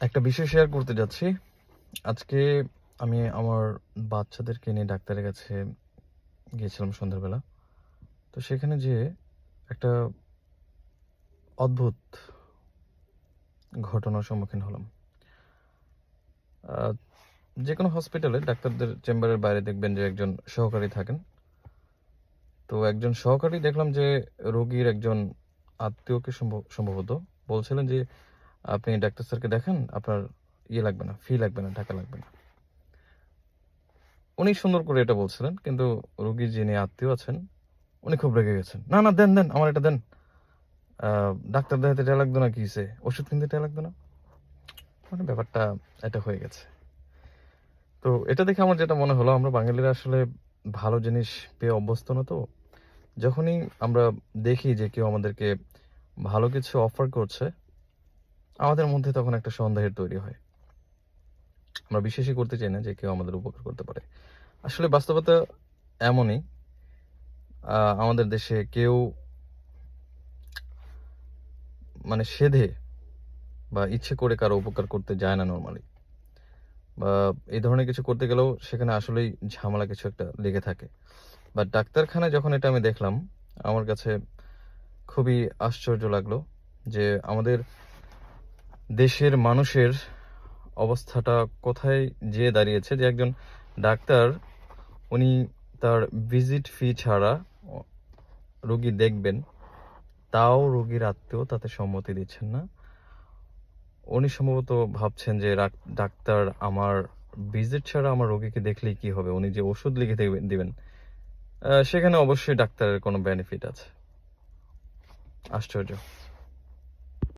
একটা বিষয় শেয়ার করতে যাচ্ছি। আজকে আমি আমার বাচ্চাদেরকে নিয়ে ডাক্তারের কাছে গিয়েছিলাম সন্ধ্যাবেলা। তো সেখানে যে একটা অদ্ভুত ঘটনার সম্মুখীন হলাম। যে কোনো হসপিটালে ডাক্তারদের চেম্বারের বাইরে দেখবেন যে একজন সহকারী থাকেন। তো একজন সহকারী দেখলাম যে রোগীর একজন আত্মীয়কে সম্ভব- সম্ভবত বলছিলেন যে আপনি ডাক্তার স্যারকে দেখেন, আপনার ইয়ে লাগবে না ফি লাগবে না, টাকা লাগবে না। উনি সুন্দর করে এটা বলছিলেন, কিন্তু রুগী যিনি আত্মীয় আছেন, উনি খুব রেগে গেছেন। না না, দেন দেন, আমার এটা দেন। ডাক্তার দেখাতে এটা লাগতো না কি হইছে? ওষুধ কিনতে এটা লাগতো না? মানে ব্যাপারটা এটা হয়ে গেছে। তো এটা দেখে আমার যেটা মনে হলো, আমরা বাঙালিরা আসলে ভালো জিনিস পেয়ে অভ্যস্ত না তো। যখনই আমরা দেখি যে কেউ আমাদেরকে ভালো কিছু অফার করছে আমাদের মধ্যে তখন একটা সন্দেহের তৈরি হয়। আমরা বিশ্বাসই করতে চাই না যে কেউ আমাদের উপকার করতে পারে। আসলে বাস্তবতা এমনই আমাদের দেশে কেউ মানে সেধে বা ইচ্ছে করে কারও উপকার করতে যায় না নর্মালি বা এই ধরনের কিছু করতে গেলেও সেখানে আসলেই ঝামেলা কিছু একটা লেগে থাকে। বা ডাক্তারখানায় যখন এটা আমি দেখলাম, আমার কাছে খুবই আশ্চর্য লাগল যে আমাদের দেশের মানুষের অবস্থাটা কোথায় যেয়ে দাঁড়িয়েছে যে একজন ডাক্তার, উনি তার ভিজিট ফি ছাড়া রোগী দেখবেন, তাও রোগীর আত্মীয় তাতে সম্মতি দিচ্ছেন না। উনি সম্ভবত ভাবছেন যে ডাক্তার, আমার ভিজিট ছাড়া আমার রোগীকে দেখলেই কি হবে? উনি যে ওষুধ লিখে দেবে- দিবেন। সেখানে অবশ্যই ডাক্তারের কোনো বেনিফিট আছে। আশ্চর্য।